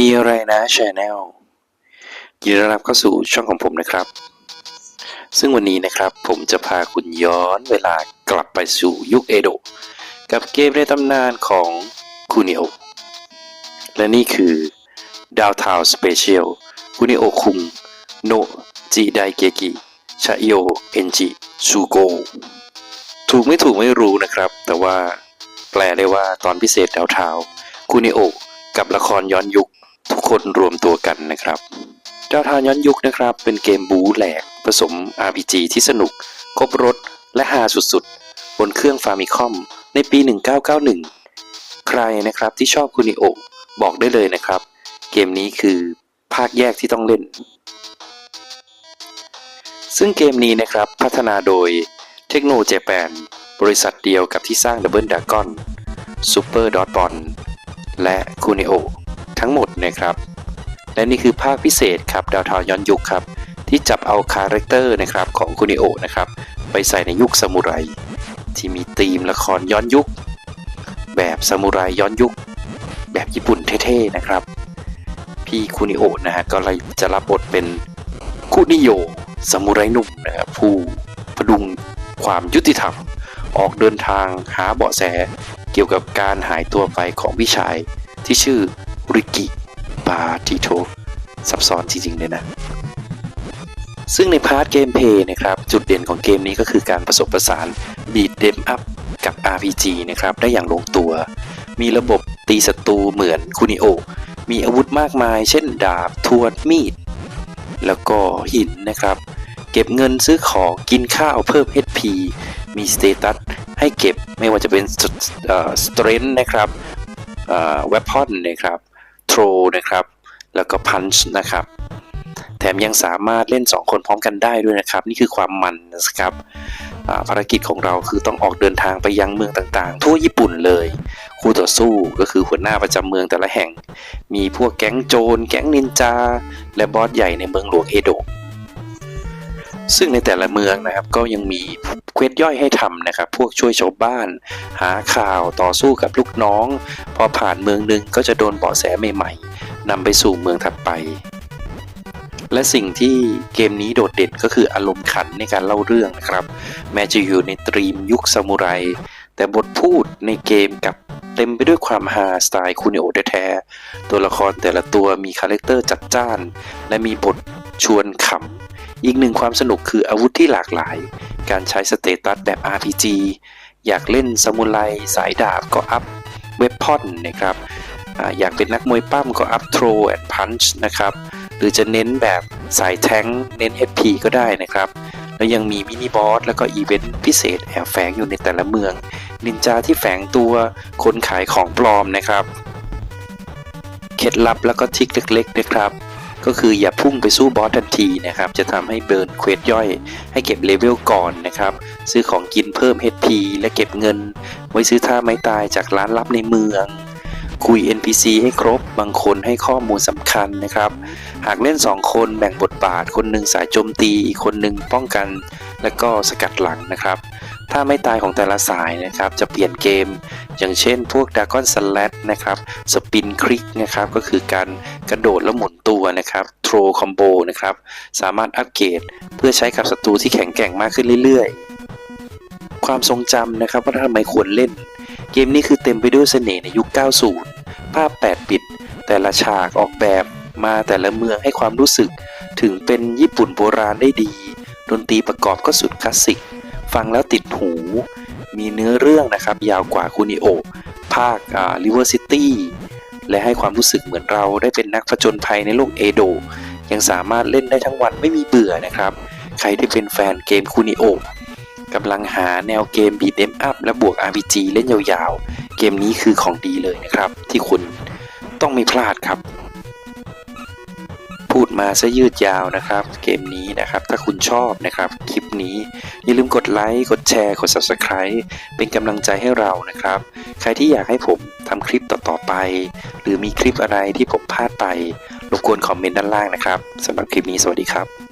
มีอะไรนะชาแนลยินดีต้อนรับเข้าสู่ช่องของผมนะครับ ซึ่งวันนี้นะครับผมจะพาคุณย้อนเวลากลับไปสู่ยุคเอโดะกับเกมในตำนานของคุนิโอและนี่คือ Downtown Special คุนิโอคุงโนจิไดเกกิชาโยเอนจิซูโกถูกไม่ถูกไม่รู้นะครับ แต่ว่าแปลได้ว่าตอนพิเศษดาวเทาคุนิโอกับละครย้อนยุคทุก คนรวมตัวกันนะครับดาวเทาย้อนยุคนะครับ เป็นเกมบูแหลก ผสม RPG ที่สนุก ครบรถและฮาสุดๆ บนเครื่องฟาร์มิคอม ในปี 1991 ใครนะครับที่ชอบคุนิโอบอกได้เลยนะครับ เกมนี้คือภาคแยกที่ต้องเล่น ซึ่งเกมนี้นะครับพัฒนาโดยเทคโนโลยีแปนบริษัทเดียวกับที่สร้าง Double Dragon Super Dot b o n และคูนิโอ ทั้งหมดนะครับ และนี่คือภาคพิเศษครับดาวทาวย้อนยุคครับ ที่จับเอาคาแรคเตอร์นะครับของคูนิโอนะครับ ไปใส่ในยุคซามูไร ที่มีธีมละครย้อนยุค แบบซามูไรย้อนยุค แบบญี่ปุ่นเท่ๆนะครับ พี่คูนิโอนะฮะก็เลยจะรับบทเป็นคุนิโยซามูไรหนุ่มนะครับผู้พดุงความยุติธรรมออกเดินทางหาเบาะแสเกี่ยวกับการหายตัวไปของพี่ชายที่ชื่อ ริกิบาติโตซับซ้อนจริงๆเลยนะ ซึ่งในพาร์ทเกมเพย์นะครับ จุดเด่นของเกมนี้ก็คือการผสมผสานบีดเดมอัพกับ RPG นะครับ ได้อย่างลงตัว มีระบบตีศัตรูเหมือนคูนิโอ มีอาวุธมากมาย เช่นดาบทวดมีด แล้วก็หินนะครับ เก็บเงินซื้อของกินข้าวเพิ่ม HP มีสเตตัสให้เก็บไม่ว่าจะเป็นสเตรนท์นะครับเวพอนนะครับ โทรนะครับ แล้วก็พันช์นะครับ แถมยังสามารถเล่น 2 คนพร้อมกันได้ด้วยนะครับ นี่คือความมันนะครับภารกิจของเราคือต้องออกเดินทางไปยังเมืองต่างๆ ทั่วญี่ปุ่นเลย คู่ต่อสู้ก็คือหัวหน้าประจำเมืองแต่ละแห่ง มีพวกแก๊งโจร แก๊งนินจา และบอสใหญ่ในเมืองหลวงเอโดะ ซึ่งในแต่ละเมืองนะครับก็ยังมีเควสย่อยให้ทำนะครับ พวกช่วยชาวบ้าน หาข่าวต่อสู้กับลูกน้อง พอผ่านเมืองหนึ่งก็จะโดนเบาะแสใหม่ๆนำไปสู่เมืองถัดไป และสิ่งที่เกมนี้โดดเด่นก็คืออารมณ์ขันในการเล่าเรื่องนะครับ แม้จะอยู่ในตรีมยุคซามูไรแต่บทพูดในเกมกับเต็มไปด้วยความฮาสไตล์คูนิโอแท้ตัวละครแต่ละตัวมีคาแรคเตอร์จัดจ้าน และมีบทชวนขำ อีกหนึ่งความสนุกคืออาวุธที่หลากหลาย การใช้สเตตัสแบบ RPG อยากเล่นซามูไรสายดาบก็อัพเว็บพอนนะครับอยากเป็นนักมวยปั้มก็อัพโทรแอนด์พันช์นะครับ หรือจะเน้นแบบสายแท้งเน้น HP ก็ได้นะครับ แล้วยังมีมินิบอสแล้วก็อีเวนต์พิเศษแอบแฝงอยู่ในแต่ละเมือง นินจาที่แฝงตัวคนขายของปลอมนะครับ เคล็ดลับแล้วก็ทริกเล็กๆนะครับ ก็คืออย่าพุ่งไปสู้บอสทันทีนะครับ จะทำให้เบิร์นเควสย่อย ให้เก็บเลเวลก่อนนะครับ ซื้อของกินเพิ่ม HP และเก็บเงิน ไว้ซื้อท่าไม้ตายจากร้านลับในเมือง คุย NPC ให้ครบบางคนให้ข้อมูลสำคัญนะครับ หากเล่น 2 คนแบ่งบทบาท คนหนึ่งสายโจมตี อีกคนหนึ่งป้องกัน และก็สกัดหลังนะครับาไม่ตายของแต่ละสายนะครับ จะเปลี่ยนเกม อย่างเช่นพวกดากอนสลัดนะครับสปินคลิกนะครับก็คือการกระโดดแล้วหมุนตัวนะครับโทรคอมโบนะครับสามารถอัปเกรดเพื่อใช้กับศัตรูที่แข็งแกร่งมากขึ้นเรื่อยๆ ความทรงจำนะครับว่าทำไมควรเล่น เกมนี้คือเต็มไปด้วยเสน่ห์ในยุค 90 ภาพ8บิตแต่ละฉากออกแบบมาแต่ละเมืองให้ความรู้สึก ถึงเป็นญี่ปุ่นโบราณได้ดี ดนตรีประกอบก็สุดคลาสสิก ฟังแล้วติดหู มีเนื้อเรื่องนะครับ ยาวกว่าคุนิโอ ภาคอ่า River City และให้ความรู้สึกเหมือนเราได้เป็นนักผจญภัยในโลกเอโดะยังสามารถเล่นได้ทั้งวันไม่มีเบื่อนะครับ ใครที่เป็นแฟนเกมคุนิโอกำลังหาแนวเกมบีดเอ็มอัพและบวก RPG เล่นยาวๆ เกมนี้คือของดีเลยนะครับ ที่คุณต้องไม่พลาดครับ พูดมาซะยืดยาวนะครับ เกมนี้นะครับ ถ้าคุณชอบนะครับ คลิปนี้ อย่าลืมกดไลค์ กดแชร์ กด Subscribe เป็นกำลังใจให้เรานะครับ ใครที่อยากให้ผมทำคลิปต่อๆไป หรือมีคลิปอะไรที่ผมพลาดไป รบกวนคอมเมนต์ด้านล่างนะครับสำหรับคลิปนี้สวัสดีครับ